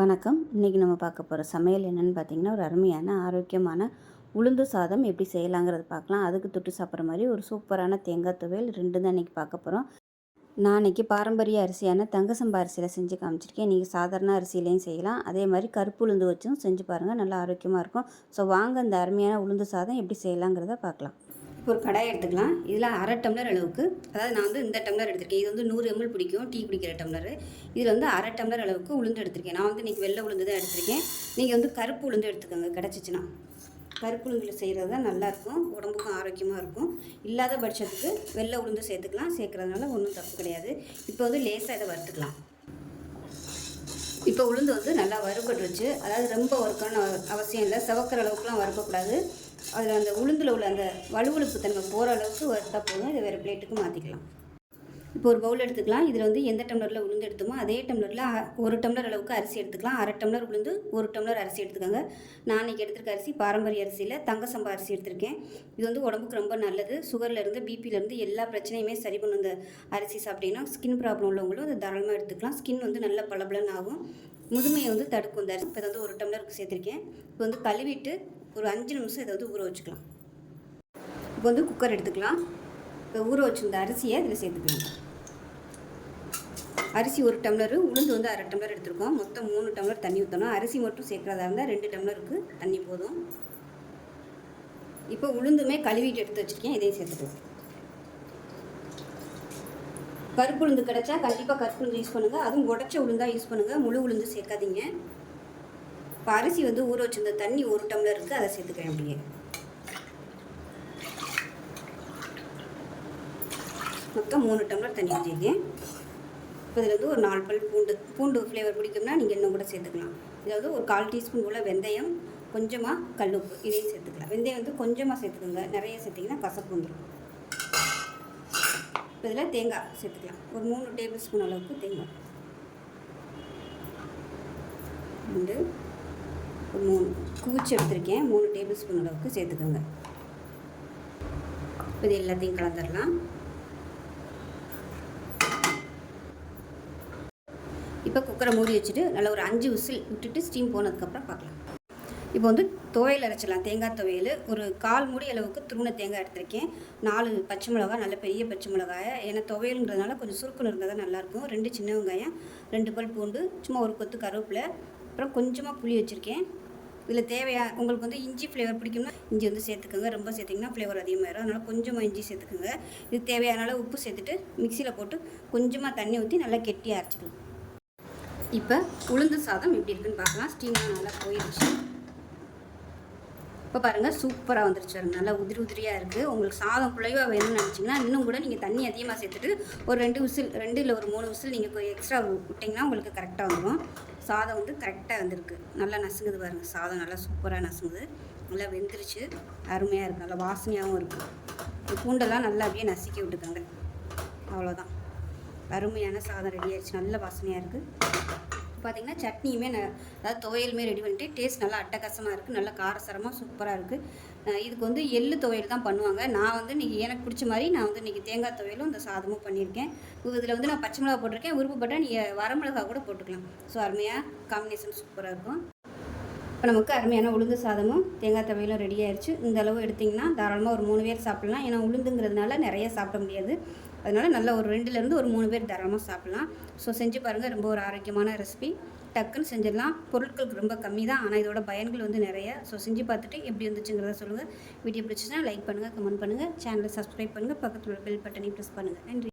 வணக்கம். இன்றைக்கி நம்ம பார்க்க போகிற சமையல் என்னென்னு பார்த்தீங்கன்னா ஒரு அருமையான ஆரோக்கியமான உளுந்து சாதம் எப்படி செய்யலாங்கிறத பார்க்கலாம். அதுக்கு தொட்டு சாப்பிட்ற மாதிரி ஒரு சூப்பரான தேங்காய் துவையல் ரெண்டு தான் இன்றைக்கி பார்க்க போகிறோம் நான் இன்றைக்கி பாரம்பரிய அரிசியான தங்கசம்பா அரிசியில் செஞ்சு காமிச்சிருக்கேன். நீங்கள் சாதாரண அரிசியிலையும் செய்யலாம். அதே மாதிரி கருப்பு உளுந்து வச்சும் செஞ்சு பாருங்கள் நல்லா ஆரோக்கியமாக இருக்கும். ஸோ வாங்க இந்த அருமையான உளுந்து சாதம் எப்படி செய்யலாங்கிறத பார்க்கலாம். இப்போ ஒரு கடாய் எடுத்துக்கலாம். இதில் அரை டம்ளர் அளவுக்கு அதாவது நான் வந்து இந்த டம்ளர் எடுத்திருக்கேன். இது வந்து நூறு எம்எல் பிடிக்கும் டீ குடிக்கிற டம்ளர். இதில் வந்து அரை டம்ளர் அளவுக்கு உளுந்து எடுத்திருக்கேன். நான் வந்து இன்றைக்கி வெள்ளை உளுந்து தான் எடுத்திருக்கேன். நீங்கள் வந்து கருப்பு உளுந்து எடுத்துக்கோங்க கிடச்சிச்சின்னா. கருப்பு உளுந்தில் செய்கிறது தான் நல்லாயிருக்கும். உடம்புக்கும் ஆரோக்கியமாக இருக்கும். இல்லாத பட்சத்துக்கு வெள்ளை உளுந்து சேர்த்துக்கலாம். சேர்க்குறதுனால ஒன்றும் தப்பு கிடையாது. இப்போ வந்து லேசாக இதை வறுத்துக்கலாம். இப்போ உளுந்து வந்து நல்லா வறுபட்டுருச்சு. அதாவது ரொம்ப வறுக்கணும்னு அவசியம் இல்லை. செவக்கிற அளவுக்குலாம் வறுக்கக்கூடாது. அதில் அந்த உளுந்தில் உள்ள அந்த வலுவழுப்பு தன்மை போகிற அளவுக்கு வறுத்தா போதும். இதை வேறு பிளேட்டுக்கு மாற்றிக்கலாம். இப்போ ஒரு பவுல் எடுத்துக்கலாம். இதில் வந்து எந்த டம்ளரில் உளுந்து எடுத்தோமோ அதே டம்ளரில் ஒரு டம்ளர் அளவுக்கு அரிசி எடுத்துக்கலாம். அரை டம்ளர் உளுந்து ஒரு டம்ளர் அரிசி எடுத்துக்கோங்க. நான் இன்றைக்கி எடுத்துருக்க அரிசி பாரம்பரிய அரிசியில் தங்க சம்பா அரிசி எடுத்திருக்கேன். இது வந்து உடம்புக்கு ரொம்ப நல்லது. சுகர்லேருந்து பிபிலேருந்து எல்லா பிரச்சனையுமே சரி பண்ணும் இந்த அரிசி சாப்பிட்டீங்கன்னா ஸ்கின் ப்ராப்ளம் உள்ளவங்களும் அதை தாராளமாக எடுத்துக்கலாம். ஸ்கின் வந்து நல்ல பளபளன்னு ஆகும். முதுமையை வந்து தடுக்கும் இந்த அரிசி. இப்போ வந்து ஒரு டம்ளருக்கு சேர்த்துருக்கேன். இப்போ வந்து கழுவிட்டு ஒரு அஞ்சு நிமிஷம் இதை வந்து ஊற வச்சுக்கலாம். இப்போ வந்து குக்கர் எடுத்துக்கலாம். இப்போ ஊற வச்சுருந்த அரிசியை இதில் சேர்த்துக்கலாம். அரிசி ஒரு டம்ளரு உளுந்து வந்து அரை டம்ளர் எடுத்துருக்கோம். மொத்தம் மூணு டம்ளர் தண்ணி ஊற்றணும். அரிசி மட்டும் சேர்க்குறதா இருந்தால் ரெண்டு டம்ளருக்கு தண்ணி போதும். இப்போ உளுந்துமே கழுவிட்டு எடுத்து வச்சுருக்கேன். இதையும் சேர்த்துக்கலாம். கருப்பு உளுந்து கிடச்சா கண்டிப்பாக கருப்பு உளுந்து யூஸ் பண்ணுங்கள் அதுவும் உடச்ச உளுந்தாக யூஸ் பண்ணுங்கள் முழு உளுந்து சேர்க்காதீங்க. இப்போ அரிசி வந்து ஊற வச்சிருந்த தண்ணி ஒரு டம்ளர் இருக்குது அதை சேர்த்துக்கிறேன் அப்படியே. மொத்தம் மூணு டம்ளர் தண்ணி ஊற்றிருக்கேன் இப்போ இதில் வந்து ஒரு நாலு பல் பூண்டு பூண்டு ஃப்ளேவர் பிடிக்கும்னா நீங்கள் இன்னும் கூட சேர்த்துக்கலாம். இதாவது ஒரு கால் டீஸ்பூன் போல் வெந்தயம் கொஞ்சமாக கல்லுப்பு இதையும் சேர்த்துக்கலாம். வெந்தயம் வந்து கொஞ்சமாக சேர்த்துக்கோங்க. நிறைய சேர்த்திங்கன்னா கசப்பு வந்துடும் இப்போ இதில் தேங்காய் சேர்த்துக்கலாம். ஒரு மூணு டேபிள் ஸ்பூன் அளவுக்கு தேங்காய். ரெண்டு ஒரு மூணு குவிச்சு எடுத்திருக்கேன். மூணு டேபிள் ஸ்பூன் அளவுக்கு சேர்த்துக்கோங்க. இது எல்லாத்தையும் கலந்துடலாம் இப்போ குக்கரை மூடி வச்சுட்டு நல்லா ஒரு அஞ்சு விசில் விட்டுட்டு ஸ்டீம் போனதுக்கப்புறம் பார்க்கலாம். இப்போ வந்து துவையல் அரைச்சிடலாம். தேங்காய் துவையல். ஒரு கால் மூடி அளவுக்கு துருண தேங்காய் எடுத்திருக்கேன். நாலு பச்சை மிளகாய் நல்ல பெரிய பச்சை மிளகாய். ஏன்னா துவையலுங்கிறதுனால கொஞ்சம் சுருக்குன்னு இருந்தால் தான் நல்லாயிருக்கும். ரெண்டு சின்ன வெங்காயம் ரெண்டு பல் பூண்டு சும்மா ஒரு கொத்து கருவேப்பிலை அப்புறம் கொஞ்சமாக புளி வச்சுருக்கேன். இதில் தேவையா உங்களுக்கு வந்து இஞ்சி ஃப்ளேவர் பிடிக்கும்னா இஞ்சி வந்து சேர்த்துக்கோங்க. ரொம்ப சேர்த்திங்கன்னா ஃப்ளேவர் அதிகமாகிடும் அதனால் கொஞ்சமாக இஞ்சி சேர்த்துக்கோங்க. இது தேவையான உப்பு சேர்த்துட்டு மிக்சியில் போட்டு கொஞ்சமாக தண்ணி ஊற்றி நல்லா கெட்டியாக அரைச்சிக்கலாம். இப்போ உளுந்து சாதம் எப்படி இருக்குன்னு பார்க்கலாம். ஸ்டீம்லாம் நல்லா போயிடுச்சு இப்போ பாருங்கள் சூப்பராக வந்துருச்சு நல்லா உதிரி உதிரியாக இருக்குது உங்களுக்கு சாதம் குழைவாக வேணும்னு நினச்சிங்கன்னா இன்னும் கூட நீங்கள் தண்ணி அதிகமாக சேர்த்துட்டு ஒரு ரெண்டு விசில் ரெண்டு இல்லை ஒரு மூணு விசில் நீங்கள் எக்ஸ்ட்ரா விட்டிங்கன்னா உங்களுக்கு கரெக்டாக வந்துடும் சாதம் வந்து கரெக்டாக வந்திருக்கு. நல்லா நசுங்குது பாருங்கள் சாதம் நல்லா சூப்பராக நசுங்குது. நல்லா வெந்துருச்சு. அருமையாக இருக்குது நல்லா வாசனையாகவும் இருக்குது பூண்டெல்லாம் நல்லா அப்படியே நசுக்கி விட்டுக்கோங்க அவ்வளோதான் அருமையான சாதம் ரெடி ஆயிடுச்சு. நல்ல வாசனையாக இருக்குது பார்த்திங்கன்னா சட்னியுமே நான் அதாவது துவையலுமே ரெடி பண்ணிட்டு டேஸ்ட் நல்லா அட்டகாசமாக இருக்குது நல்லா காரசாரமாக சூப்பராக இருக்குது இதுக்கு வந்து எள்ளு துவையல் தான் பண்ணுவாங்க. நான் வந்து இன்றைக்கி எனக்கு பிடிச்ச மாதிரி நான் வந்து இன்றைக்கி தேங்காய் துவையலும் இந்த சாதமும் பண்ணியிருக்கேன். இதில் வந்து நான் பச்சை மிளகா போட்டிருக்கேன். விருப்பப்பட்டால் நீங்கள் வரமிளகா கூட போட்டுக்கலாம். ஸோ அருமையாக காம்பினேஷன் சூப்பராக இருக்கும். இப்போ நமக்கு அருமையான உளுந்து சாதமும் தேங்காய் துவையலும் ரெடி ஆயிடுச்சு இந்த அளவு எடுத்திங்கன்னா தாராளமாக ஒரு மூணு பேர் சாப்பிட்லாம். ஏன்னா உளுந்துங்கிறதுனால நிறைய சாப்பிட முடியாது. அதனால் நல்ல ஒரு ரெண்டுலேருந்து ஒரு மூணு பேர் தாராளமாக சாப்பிட்லாம். ஸோ செஞ்சு பாருங்கள் ரொம்ப ஒரு ஆரோக்கியமான ரெசிபி டக்குன்னு செஞ்சிடலாம். பொருட்களுக்கு ரொம்ப கம்மி தான். ஆனால் இதோட பயன்கள் வந்து நிறைய. ஸோ செஞ்சு பார்த்துட்டு எப்படி இருந்துச்சுங்கிறத சொல்லுங்கள் வீடியோ பிடிச்சிச்சுன்னா லைக் பண்ணுங்கள் கமெண்ட் பண்ணுங்கள் சேனலை சப்ஸ்கிரைப் பண்ணுங்கள் பக்கத்தில் பெல் பட்டனையும் ப்ரெஸ் பண்ணுங்கள் நன்றி.